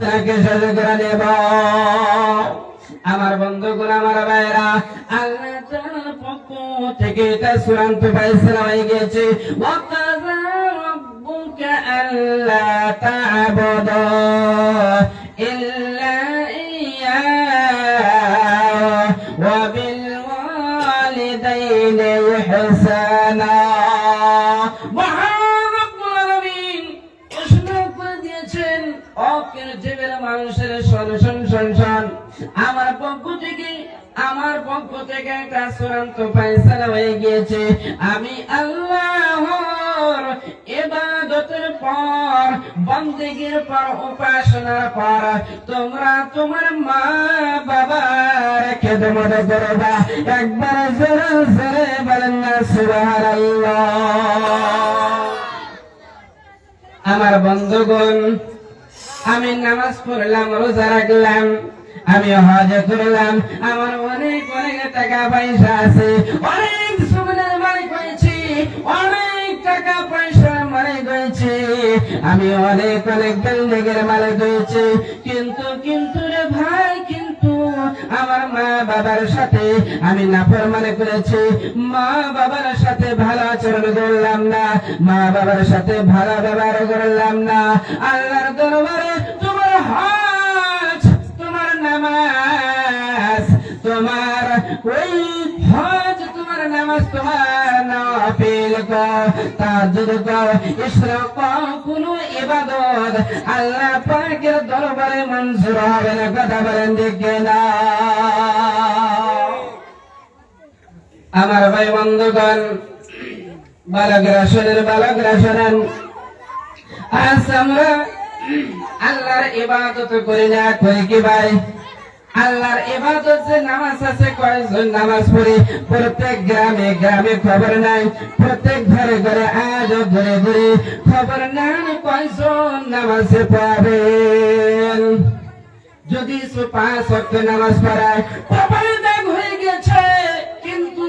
তাকে শেষ করে নেব। আমার বন্ধুগুলো আমার আল্লাহ তাআলার পক্ষ থেকে এটা চূড়ান্ত ফয়সালা হয়ে গেছে ওয়াকাযা রাব্বুকা আল্লা তা'বুদু ইল্লা ইহসানা। জীবের মানুষের সলিউশন সলিউশন আমার পক্ষ থেকে, আমার পক্ষ থেকে একটা চূড়ান্ত ফয়সালা হয়ে গিয়েছে। আমি আল্লাহর ইবাদতের পর পর, উপাসনার পর, তোমরা তোমার মা বাবার খেদমত একবার জোরে জোরে বলেন না, সুবহানাল্লাহ। আমার বন্ধুগণ আমি নামাজ পড়লাম, রোজা রাখলাম, আমি হজ করলাম। আমার অনেক অনেক টাকা পয়সা আছে, অনেক সুবিধার মালিক হয়েছি, অনেক টাকা পয়সা মালিক হয়েছি। আমি অনেক অনেক বিল্ডিংয়ের মালিক হয়েছি, কিন্তু কিন্তু বাবার সাথে আমি নাফরমানি করেছি। মা বাবার সাথে ভালো আচরণ করলাম না। মা বাবার সাথে ভালো ব্যবহার করলাম না। আল্লাহর দরবারে তোমার হজ, তোমার নামাজ, তোমার ওই দরবারে মঞ্জুর হবে না, কথা বলেন না আমার ভাই বন্ধুগণ বালকরা শোনেন বালকরা শোনেন আজ আমরা আল্লাহর ইবাদত করি না, করি কি ভাই? আল্লাহর ইবাদত যে নামাজ আছে, কয়জন নামাজ পড়ে? প্রত্যেক গ্রামে গ্রামে খবর নাই, প্রত্যেক ঘরে ঘরে আজ ঘরে ঘরে খবর নাই, কয়জন নামাজে পাবেন যদি পাঁচ ওয়াক্ত নামাজ পড়ায় কপালে দাগ হয়ে গেছে, কিন্তু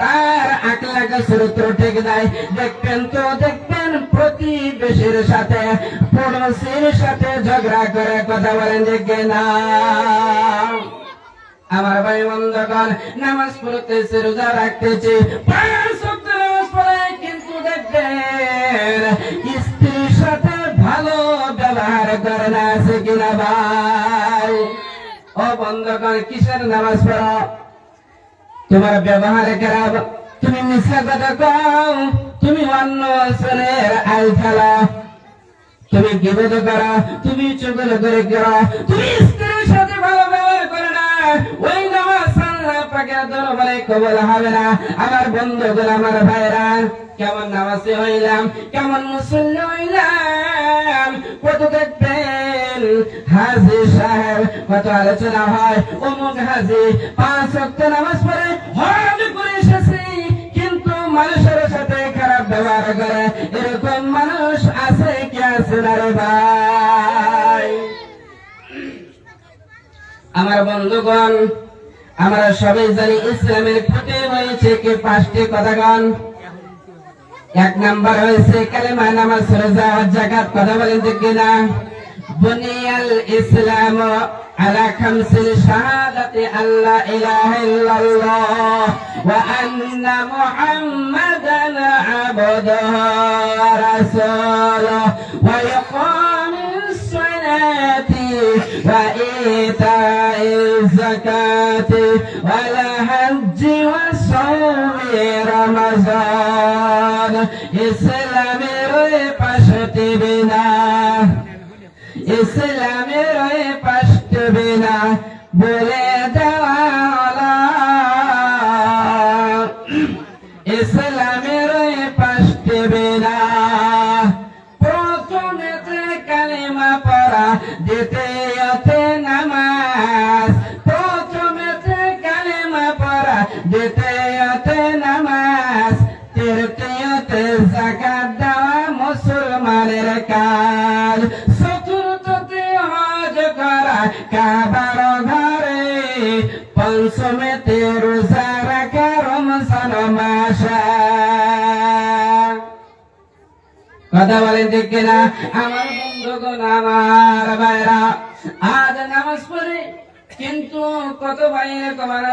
তার আকলাকা চরিত্র ঠিক নাই। দেখবেন তো দেখবেন প্রতিবেশীর সাথে, পড়োশির সাথে ঝগড়া করে কথা বলেন দেখে না আমার ভাই বন্ধগণ, নামাজ পড়তেছে, রোজা রাখতেছে কিন্তু দেখবেন স্ত্রীর সাথে ভালো ব্যবহার করে না, আছে কিনা ভাই? ও বন্ধগণ, কিসের নামাজ পড়ো? তোমার ব্যবহার খারাপ, তুমি মিশা কথা কও। তুমি অন্য শ্রেণির আল খেলা তুমি গিবত করো, তুমি চুগল করে করো তুমি স্ত্রীর সাথে ভালো ব্যবহার করো না। ওই আমার বন্ধুগুলো আমার ভাইরা, কেমন নামাজে হইলাম, কেমন মুসল্লি হইলাম, কত দেখবেন? হাজি সাহেব, কত আলোচনা হয়। অমুক হাজি, পাঁচ ওয়াক্ত নামাজ আমার বন্ধুগণ, আমরা সবাই জানি ইসলামের ফুটে রয়েছে কি পাঁচটি কথাগণ। এক নাম্বার হয়েছে কালেমা নামাজ রোজা জাকাত কথা বলেন দেখি না বুনিয়াল ইসলাম আলা খামসিল শাহাদাতি আল্লাহ ইলাহা ইল্লাল্লাহ ওয়া আন্না মুহাম্মাদান আবদুহু ওয়া রাসূলুহু ওয়া ইকামিস সালাতি وإيتاء الزكاة والحج وصوم رمضان ইসলামের পাশটি বিনা ইসলামের পাশটি বিনা বলে কাবার ঘরে পঞ্চমেতে রোজা রাখা রমজান মাসা। কথা বলেন ঠিক কিনা? আমার বন্ধুগণ, আমার আজ নামাজ পড়ে, কিন্তু কত ভাই কমার